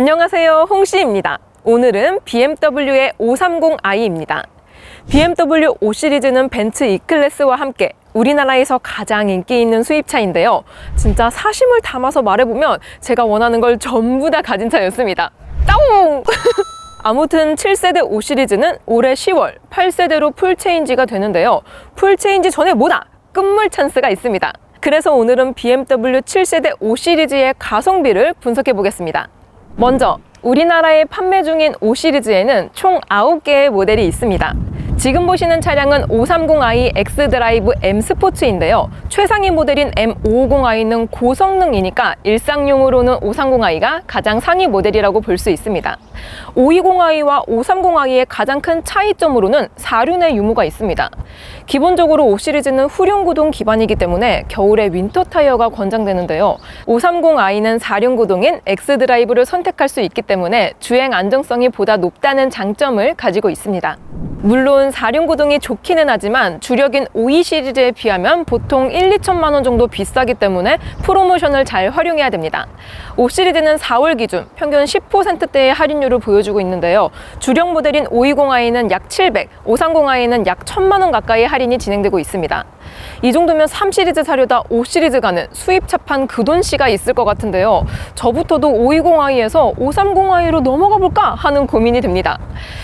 안녕하세요. 홍씨입니다. 오늘은 BMW의 530i입니다. BMW 5 시리즈는 벤츠 E클래스와 함께 우리나라에서 가장 인기 있는 수입차인데요. 진짜 사심을 담아서 말해보면 제가 원하는 걸 전부 다 가진 차였습니다. 따옹! 아무튼 7세대 5 시리즈는 올해 10월 8세대로 풀체인지가 되는데요. 풀체인지 전에 뭐다? 끝물 찬스가 있습니다. 그래서 오늘은 BMW 7세대 5 시리즈의 가성비를 분석해 보겠습니다. 먼저 우리나라에 판매 중인 5 시리즈에는 총 9개의 모델이 있습니다. 지금 보시는 차량은 530i X 드라이브 M 스포츠인데요. 최상위 모델인 M550i는 고성능이니까 일상용으로는 530i가 가장 상위 모델이라고 볼 수 있습니다. 520i와 530i의 가장 큰 차이점으로는 사륜의 유무가 있습니다. 기본적으로 5 시리즈는 후륜 구동 기반이기 때문에 겨울에 윈터 타이어가 권장되는데요. 530i는 사륜 구동인 X 드라이브를 선택할 수 있기 때문에 주행 안정성이 보다 높다는 장점을 가지고 있습니다. 물론 사륜 구동이 좋기는 하지만 주력인 52 시리즈에 비하면 보통 1, 2천만 원 정도 비싸기 때문에 프로모션을 잘 활용해야 됩니다. 5 시리즈는 4월 기준 평균 10%대의 할인율을 보여주고 있는데요. 주력 모델인 520i는 약 700, 530i는 약 1000만 원 가까이 할인이 진행되고 있습니다. 이 정도면 3 시리즈 사려다 5 시리즈 가는 수입 차판 그 돈 씨가 있을 것 같은데요. 저부터도 520i에서 530i로 넘어가 볼까 하는 고민이 됩니다.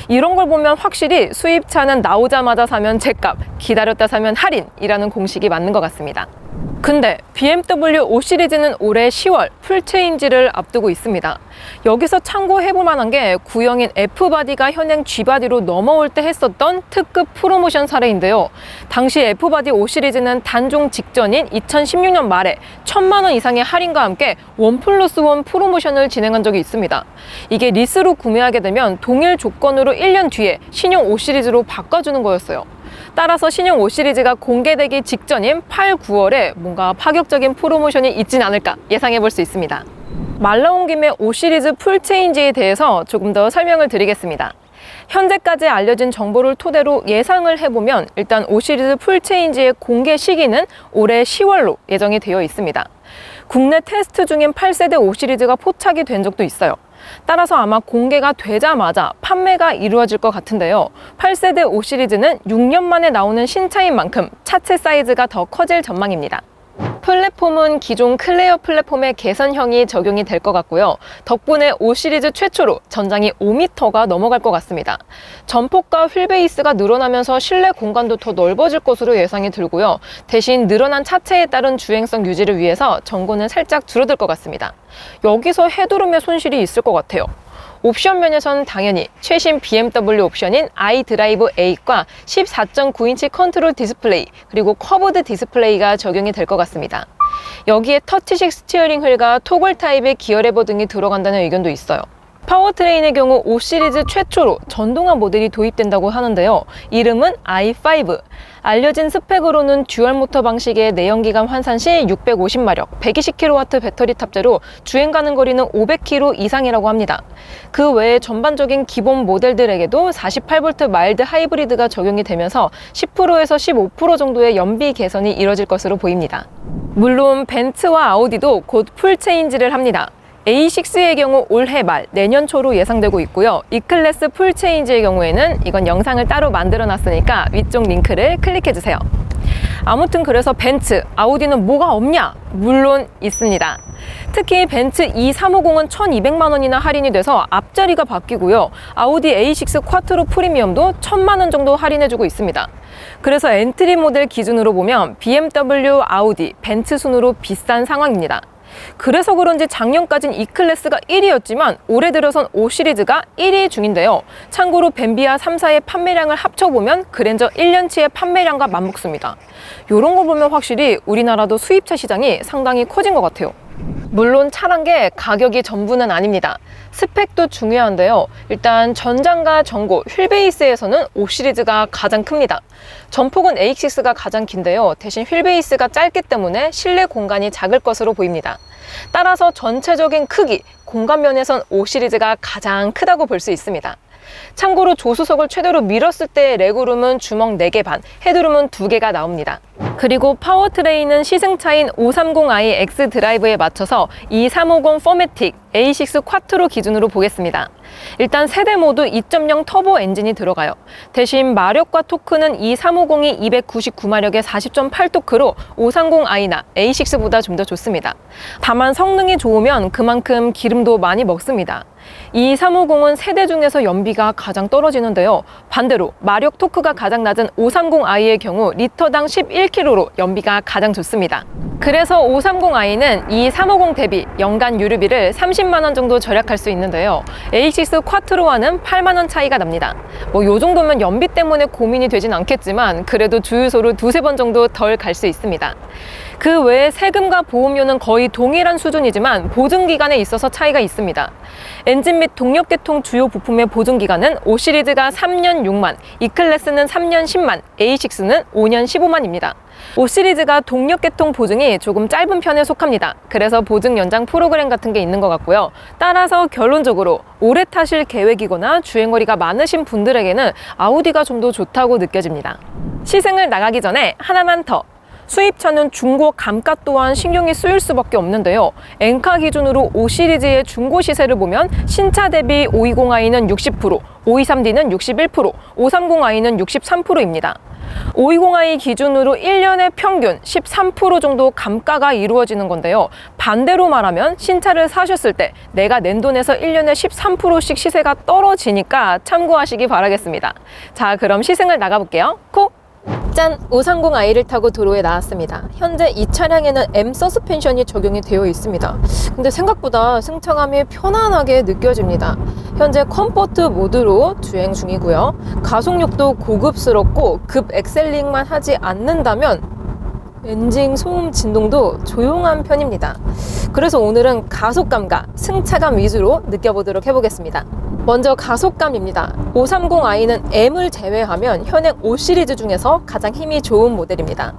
이런 걸 보면 확실히 수 입차는 나오자마자 사면 제값, 기다렸다 사면 할인이라는 공식이 맞는 것 같습니다. 근데 BMW 5 시리즈는 올해 10월 풀체인지를 앞두고 있습니다. 여기서 참고해볼 만한 게 구형인 F바디가 현행 G바디로 넘어올 때 했었던 특급 프로모션 사례인데요. 당시 F바디 5 시리즈는 단종 직전인 2016년 말에 1000만 원 이상의 할인과 함께 원 플러스 원 프로모션을 진행한 적이 있습니다. 이게 리스로 구매하게 되면 동일 조건으로 1년 뒤에 신형 5 시리즈로 바꿔주는 거였어요. 따라서 신형 5 시리즈가 공개되기 직전인 8, 9월에 뭔가 파격적인 프로모션이 있진 않을까 예상해 볼 수 있습니다. 말 나온 김에 5 시리즈 풀체인지에 대해서 조금 더 설명을 드리겠습니다. 현재까지 알려진 정보를 토대로 예상을 해보면 일단 5 시리즈 풀체인지의 공개 시기는 올해 10월로 예정이 되어 있습니다. 국내 테스트 중인 8세대 5 시리즈가 포착이 된 적도 있어요. 따라서 아마 공개가 되자마자 판매가 이루어질 것 같은데요. 8세대 5 시리즈는 6년 만에 나오는 신차인 만큼 차체 사이즈가 더 커질 전망입니다. 플랫폼은 기존 클레어 플랫폼의 개선형이 적용이 될 것 같고요. 덕분에 5 시리즈 최초로 전장이 5m가 넘어갈 것 같습니다. 전폭과 휠베이스가 늘어나면서 실내 공간도 더 넓어질 것으로 예상이 들고요. 대신 늘어난 차체에 따른 주행성 유지를 위해서 전고는 살짝 줄어들 것 같습니다. 여기서 헤드룸의 손실이 있을 것 같아요. 옵션 면에서는 당연히 최신 BMW 옵션인 iDrive 8과 14.9인치 컨트롤 디스플레이 그리고 커브드 디스플레이가 적용이 될 것 같습니다. 여기에 터치식 스티어링 휠과 토글 타입의 기어 레버 등이 들어간다는 의견도 있어요. 파워트레인의 경우 5 시리즈 최초로 전동화 모델이 도입된다고 하는데요. 이름은 i5. 알려진 스펙으로는 듀얼 모터 방식의 내연기관 환산 시 650마력, 120kW 배터리 탑재로 주행 가는 거리는 500km 이상이라고 합니다. 그 외에 전반적인 기본 모델들에게도 48V 마일드 하이브리드가 적용이 되면서 10%에서 15% 정도의 연비 개선이 이뤄질 것으로 보입니다. 물론 벤츠와 아우디도 곧 풀체인지를 합니다. A6의 경우 올해 말 내년 초로 예상되고 있고요. E클래스 풀체인지의 경우에는 이건 영상을 따로 만들어 놨으니까 위쪽 링크를 클릭해 주세요. 아무튼 그래서 벤츠, 아우디는 뭐가 없냐? 물론 있습니다. 특히 벤츠 E350은 1200만 원이나 할인이 돼서 앞자리가 바뀌고요. 아우디 A6 쿼트로 프리미엄도 1000만 원 정도 할인해 주고 있습니다. 그래서 엔트리 모델 기준으로 보면 BMW, 아우디, 벤츠 순으로 비싼 상황입니다. 그래서 그런지 작년까진 E클래스가 1위였지만 올해 들어선 5 시리즈가 1위 중인데요. 참고로 벤비아 3사의 판매량을 합쳐보면 그랜저 1년치의 판매량과 맞먹습니다. 이런 거 보면 확실히 우리나라도 수입차 시장이 상당히 커진 것 같아요. 물론 차란 게 가격이 전부는 아닙니다. 스펙도 중요한데요. 일단 전장과 전고, 휠 베이스에서는 5 시리즈가 가장 큽니다. 전폭은 AX6가 가장 긴데요. 대신 휠 베이스가 짧기 때문에 실내 공간이 작을 것으로 보입니다. 따라서 전체적인 크기, 공간 면에선 5 시리즈가 가장 크다고 볼 수 있습니다. 참고로 조수석을 최대로 밀었을 때의 레그룸은 주먹 4개 반, 헤드룸은 2개가 나옵니다. 그리고 파워트레인은 시승차인 530i X 드라이브에 맞춰서 2350 포매틱 A6 쿼트로 기준으로 보겠습니다. 일단 세대 모두 2.0 터보 엔진이 들어가요. 대신 마력과 토크는 2350이 299마력의 40.8 토크로 530i나 A6보다 좀 더 좋습니다. 다만 성능이 좋으면 그만큼 기름 도 많이 먹습니다. 이 350은 세대 중에서 연비가 가장 떨어지는데요. 반대로 마력 토크가 가장 낮은 530i의 경우 리터당 11km로 연비가 가장 좋습니다. 그래서 530i는 이 350 대비 연간 유류비를 30만 원 정도 절약할 수 있는데요. A6 쿼트로와는 8만 원 차이가 납니다. 뭐 요 정도면 연비 때문에 고민이 되진 않겠지만 그래도 주유소를 두세 번 정도 덜 갈 수 있습니다. 그 외에 세금과 보험료는 거의 동일한 수준이지만 보증 기간에 있어서 차이가 있습니다. 엔진 및 동력 계통 주요 부품의 보증 기간은 5 시리즈가 3년 6만, E 클래스는 3년 10만, A6는 5년 15만입니다. 5 시리즈가 동력 계통 보증이 조금 짧은 편에 속합니다. 그래서 보증 연장 프로그램 같은 게 있는 것 같고요. 따라서 결론적으로 오래 타실 계획이거나 주행거리가 많으신 분들에게는 아우디가 좀 더 좋다고 느껴집니다. 시승을 나가기 전에 하나만 더 수입차는 중고 감가 또한 신경이 쓰일 수밖에 없는데요. 엔카 기준으로 5 시리즈의 중고 시세를 보면 신차 대비 520i는 60%, 523D는 61%, 530i는 63%입니다. 520i 기준으로 1년의 평균 13% 정도 감가가 이루어지는 건데요. 반대로 말하면 신차를 사셨을 때 내가 낸 돈에서 1년에 13%씩 시세가 떨어지니까 참고하시기 바라겠습니다. 자, 그럼 시승을 나가볼게요. 코! 짠! 530i를 타고 도로에 나왔습니다. 현재 이 차량에는 M 서스펜션이 적용이 되어 있습니다. 근데 생각보다 승차감이 편안하게 느껴집니다. 현재 컴포트 모드로 주행 중이고요. 가속력도 고급스럽고 급 엑셀링만 하지 않는다면 엔진 소음 진동도 조용한 편입니다. 그래서 오늘은 가속감과 승차감 위주로 느껴보도록 해보겠습니다. 먼저 가속감입니다. 530i는 M을 제외하면 현행 5 시리즈 중에서 가장 힘이 좋은 모델입니다.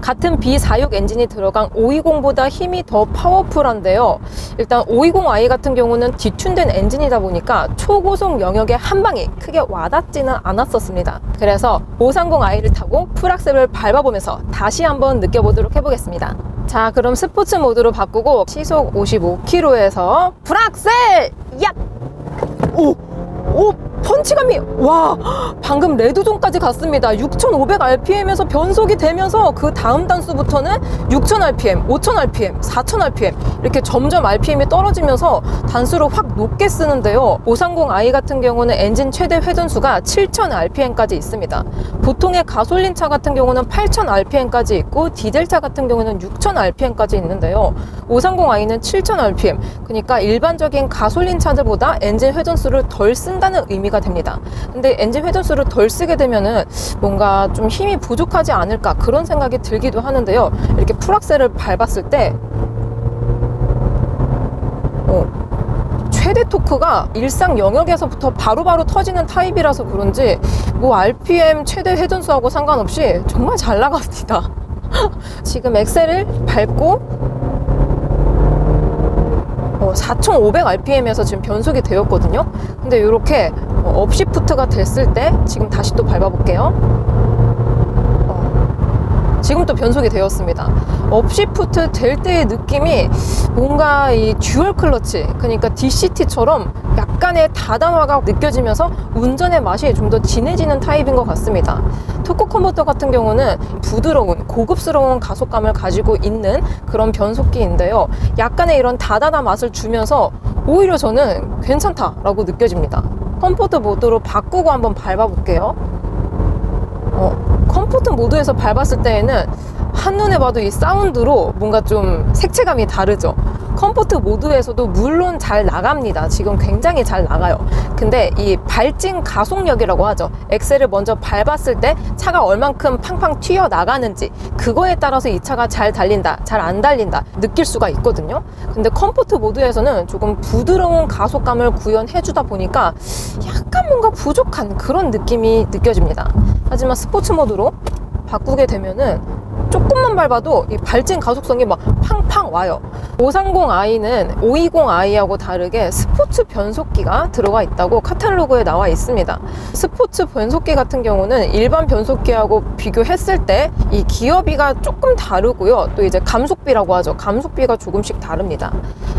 같은 B46 엔진이 들어간 520보다 힘이 더 파워풀한데요. 일단 520i 같은 경우는 뒤튠된 엔진이다 보니까 초고속 영역의 한 방이 크게 와닿지는 않았었습니다. 그래서 530i를 타고 풀악셀을 밟아보면서 다시 한번 느껴보도록 해보겠습니다. 자, 그럼 스포츠 모드로 바꾸고 시속 55km에서 풀악셀! 야! 오! 오! 펀치감이 와 방금 레드존까지 갔습니다. 6500rpm에서 변속이 되면서 그 다음 단수부터는 6000rpm 5000rpm 4000rpm 이렇게 점점 rpm이 떨어지면서 단수를 확 높게 쓰는데요. 530i 같은 경우는 엔진 최대 회전수가 7000rpm까지 있습니다. 보통의 가솔린 차 같은 경우는 8000rpm까지 있고 디젤차 같은 경우는 6000rpm까지 있는데요. 530i는 7000rpm 그러니까 일반적인 가솔린 차들보다 엔진 회전수를 덜 쓴다는 의미가 됩니다. 근데 엔진 회전수를 덜 쓰게 되면은 뭔가 좀 힘이 부족하지 않을까 그런 생각이 들기도 하는데요. 이렇게 풀악셀을 밟았을 때 어, 최대 토크가 일상 영역에서부터 바로바로 터지는 타입이라서 그런지 뭐 RPM 최대 회전수하고 상관없이 정말 잘 나갑니다. 지금 엑셀을 밟고 4,500rpm에서 지금 변속이 되었거든요. 근데 이렇게 업시프트가 됐을 때 지금 다시 또 밟아볼게요. 어, 지금 또 변속이 되었습니다. 업시프트 될 때의 느낌이 뭔가 이 듀얼 클러치, 그러니까 DCT처럼 약간의 다단화가 느껴지면서 운전의 맛이 좀 더 진해지는 타입인 것 같습니다. 토크 컨버터 같은 경우는 부드러운 고급스러운 가속감을 가지고 있는 그런 변속기인데요. 약간의 이런 다다다 맛을 주면서 오히려 저는 괜찮다라고 느껴집니다. 컴포트 모드로 바꾸고 한번 밟아볼게요. 어, 컴포트 모드에서 밟았을 때에는 한눈에 봐도 이 사운드로 뭔가 좀 색채감이 다르죠. 컴포트 모드에서도 물론 잘 나갑니다. 지금 굉장히 잘 나가요. 근데 이 발진 가속력이라고 하죠. 엑셀을 먼저 밟았을 때 차가 얼만큼 팡팡 튀어 나가는지 그거에 따라서 이 차가 잘 달린다, 잘 안 달린다 느낄 수가 있거든요. 근데 컴포트 모드에서는 조금 부드러운 가속감을 구현해 주다 보니까 약간 뭔가 부족한 그런 느낌이 느껴집니다. 하지만 스포츠 모드로 바꾸게 되면은 조금만 밟아도 이 발진 가속성이 막 팡팡 와요. 530i는 520i하고 다르게 스포츠 변속기가 들어가 있다고 카탈로그에 나와 있습니다. 스포츠 변속기 같은 경우는 일반 변속기하고 비교했을 때 이 기어비가 조금 다르고요. 또 이제 감속비라고 하죠. 감속비가 조금씩 다릅니다.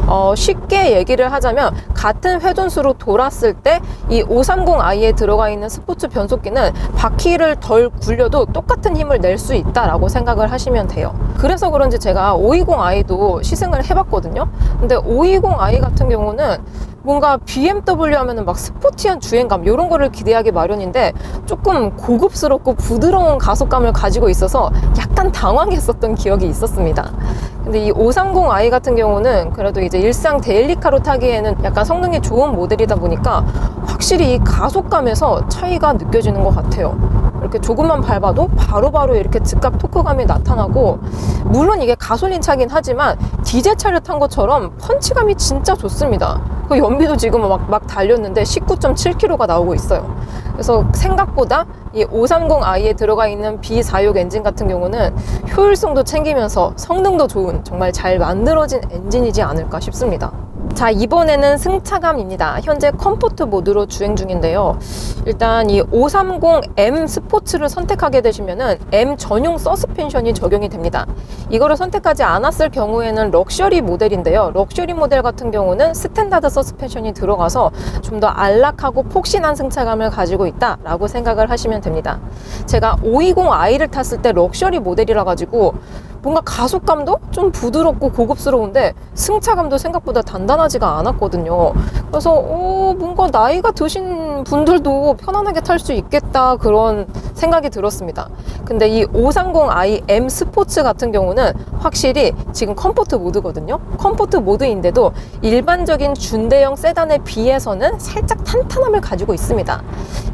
어, 쉽게 얘기를 하자면 같은 회전수로 돌았을 때 이 530i에 들어가 있는 스포츠 변속기는 바퀴를 덜 굴려도 똑같은 힘을 낼 수 있다라고 생각을 하시면 돼요. 그래서 그런지 제가 520i도 시승을 해봤거든요. 근데 520i 같은 경우는 뭔가 BMW 하면은 막 스포티한 주행감 이런 거를 기대하기 마련인데 조금 고급스럽고 부드러운 가속감을 가지고 있어서 약간 당황했었던 기억이 있었습니다. 근데 이 530i 같은 경우는 그래도 이제 일상 데일리카로 타기에는 약간 성능이 좋은 모델이다 보니까 확실히 이 가속감에서 차이가 느껴지는 것 같아요. 이렇게 조금만 밟아도 바로바로 바로 이렇게 즉각 토크감이 나타나고 물론 이게 가솔린 차긴 하지만 디젤 차를 탄 것처럼 펀치감이 진짜 좋습니다. 그 연비도 지금 막, 막 달렸는데 19.7km가 나오고 있어요. 그래서 생각보다 이 530i에 들어가 있는 B46 엔진 같은 경우는 효율성도 챙기면서 성능도 좋은 정말 잘 만들어진 엔진이지 않을까 싶습니다. 자 이번에는 승차감입니다. 현재 컴포트 모드로 주행 중인데요. 일단 이 530M 스포츠를 선택하게 되시면은 M 전용 서스펜션이 적용이 됩니다. 이거를 선택하지 않았을 경우에는 럭셔리 모델인데요. 럭셔리 모델 같은 경우는 스탠다드 서스펜션이 들어가서 좀 더 안락하고 폭신한 승차감을 가지고 있다 라고 생각을 하시면 됩니다. 제가 520i를 탔을 때 럭셔리 모델이라 가지고 뭔가 가속감도 좀 부드럽고 고급스러운데 승차감도 생각보다 단단하지가 않았거든요. 그래서 어, 뭔가 나이가 드신 분들도 편안하게 탈 수 있겠다 그런 생각이 들었습니다. 근데 이 530i M 스포츠 같은 경우는 확실히 지금 컴포트 모드거든요. 컴포트 모드인데도 일반적인 준대형 세단에 비해서는 살짝 탄탄함을 가지고 있습니다.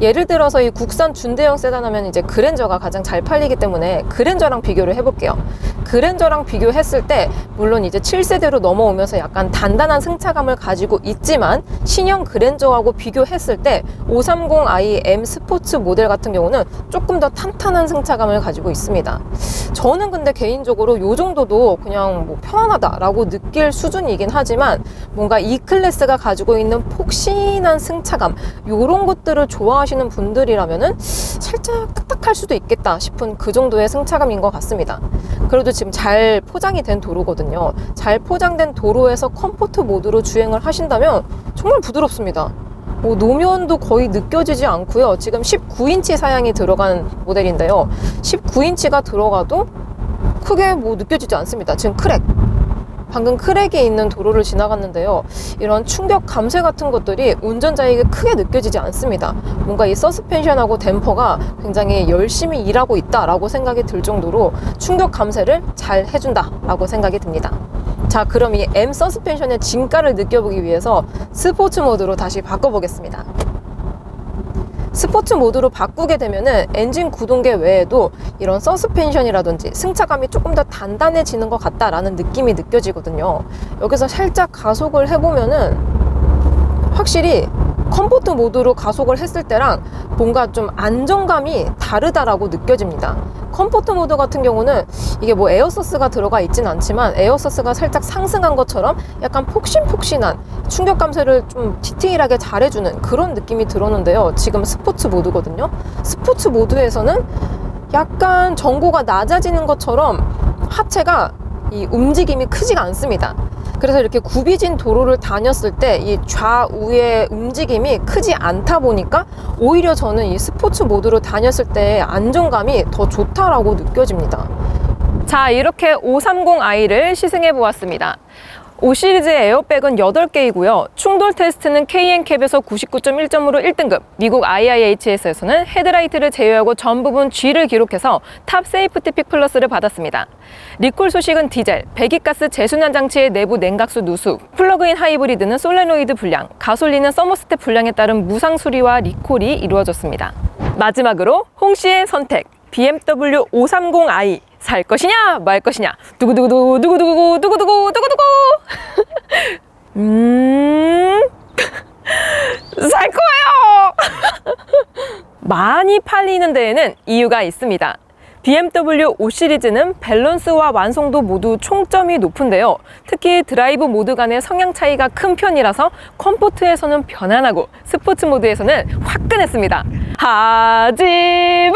예를 들어서 이 국산 준대형 세단 하면 이제 그랜저가 가장 잘 팔리기 때문에 그랜저랑 비교를 해볼게요. 그랜저랑 비교했을 때 물론 이제 7세대로 넘어오면서 약간 단단한 승차감을 가지고 있지만 신형 그랜저하고 비교했을 때 530i M 스포츠 모델 같은 경우는 조금 더 탄탄한 승차감을 가지고 있습니다. 저는 근데 개인적으로 이 정도도 그냥 뭐 편안하다라고 느낄 수준이긴 하지만 뭔가 이 클래스가 가지고 있는 폭신한 승차감 이런 것들을 좋아하시는 분들이라면은 살짝 딱딱할 수도 있겠다 싶은 그 정도의 승차감인 것 같습니다. 그래도 지금 잘 포장이 된 도로거든요. 잘 포장된 도로에서 컴포트 모드로 주행을 하신다면 정말 부드럽습니다. 뭐 노면도 거의 느껴지지 않고요. 지금 19인치 사양이 들어간 모델인데요. 19인치가 들어가도 크게 뭐 느껴지지 않습니다. 지금 크랙. 방금 크랙에 있는 도로를 지나갔는데요. 이런 충격 감쇄 같은 것들이 운전자에게 크게 느껴지지 않습니다. 뭔가 이 서스펜션하고 댐퍼가 굉장히 열심히 일하고 있다라고 생각이 들 정도로 충격 감쇄를 잘 해준다라고 생각이 듭니다. 자, 그럼 이 M 서스펜션의 진가를 느껴보기 위해서 스포츠 모드로 다시 바꿔보겠습니다. 스포츠 모드로 바꾸게 되면은 엔진 구동계 외에도 이런 서스펜션이라든지 승차감이 조금 더 단단해지는 것 같다라는 느낌이 느껴지거든요. 여기서 살짝 가속을 해보면은 확실히 컴포트 모드로 가속을 했을 때랑 뭔가 좀 안정감이 다르다라고 느껴집니다. 컴포트 모드 같은 경우는 이게 뭐 에어서스가 들어가 있진 않지만 에어서스가 살짝 상승한 것처럼 약간 폭신폭신한 충격 감쇄를 좀 디테일하게 잘해주는 그런 느낌이 들었는데요. 지금 스포츠 모드거든요. 스포츠 모드에서는 약간 전고가 낮아지는 것처럼 하체가 이 움직임이 크지가 않습니다. 그래서 이렇게 굽이진 도로를 다녔을 때 이 좌우의 움직임이 크지 않다 보니까 오히려 저는 이 스포츠 모드로 다녔을 때 안정감이 더 좋다라고 느껴집니다. 자, 이렇게 530i를 시승해 보았습니다. 5 시리즈의 에어백은 8개이고요. 충돌 테스트는 KN캡에서 99.1점으로 1등급, 미국 IIHS에서는 헤드라이트를 제외하고 전 부분 G를 기록해서 탑 세이프티 픽 플러스를 받았습니다. 리콜 소식은 디젤, 배기가스 재순환 장치의 내부 냉각수 누수, 플러그인 하이브리드는 솔레노이드 불량, 가솔린은 서머스텝 불량에 따른 무상 수리와 리콜이 이루어졌습니다. 마지막으로 홍 씨의 선택, BMW 530i 살 것이냐 말 것이냐. 두구두구두 두구두구 두구두구 두구두구. 음살 거예요. 많이 팔리는 데에는 이유가 있습니다. BMW 5 시리즈는 밸런스와 완성도 모두 총점이 높은데요. 특히 드라이브 모드 간의 성향 차이가 큰 편이라서 컴포트에서는 편안하고 스포츠 모드에서는 화끈했습니다. 하지만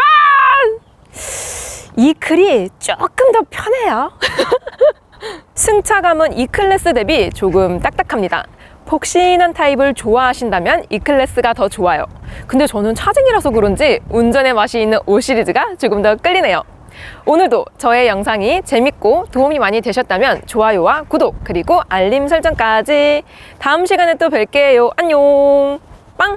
이 글이 조금 더 편해요. 승차감은 E 클래스 대비 조금 딱딱합니다. 폭신한 타입을 좋아하신다면 E 클래스가 더 좋아요. 근데 저는 차쟁이라서 그런지 운전의 맛이 있는 5 시리즈가 조금 더 끌리네요. 오늘도 저의 영상이 재밌고 도움이 많이 되셨다면 좋아요와 구독 그리고 알림 설정까지 다음 시간에 또 뵐게요. 안녕. 빵!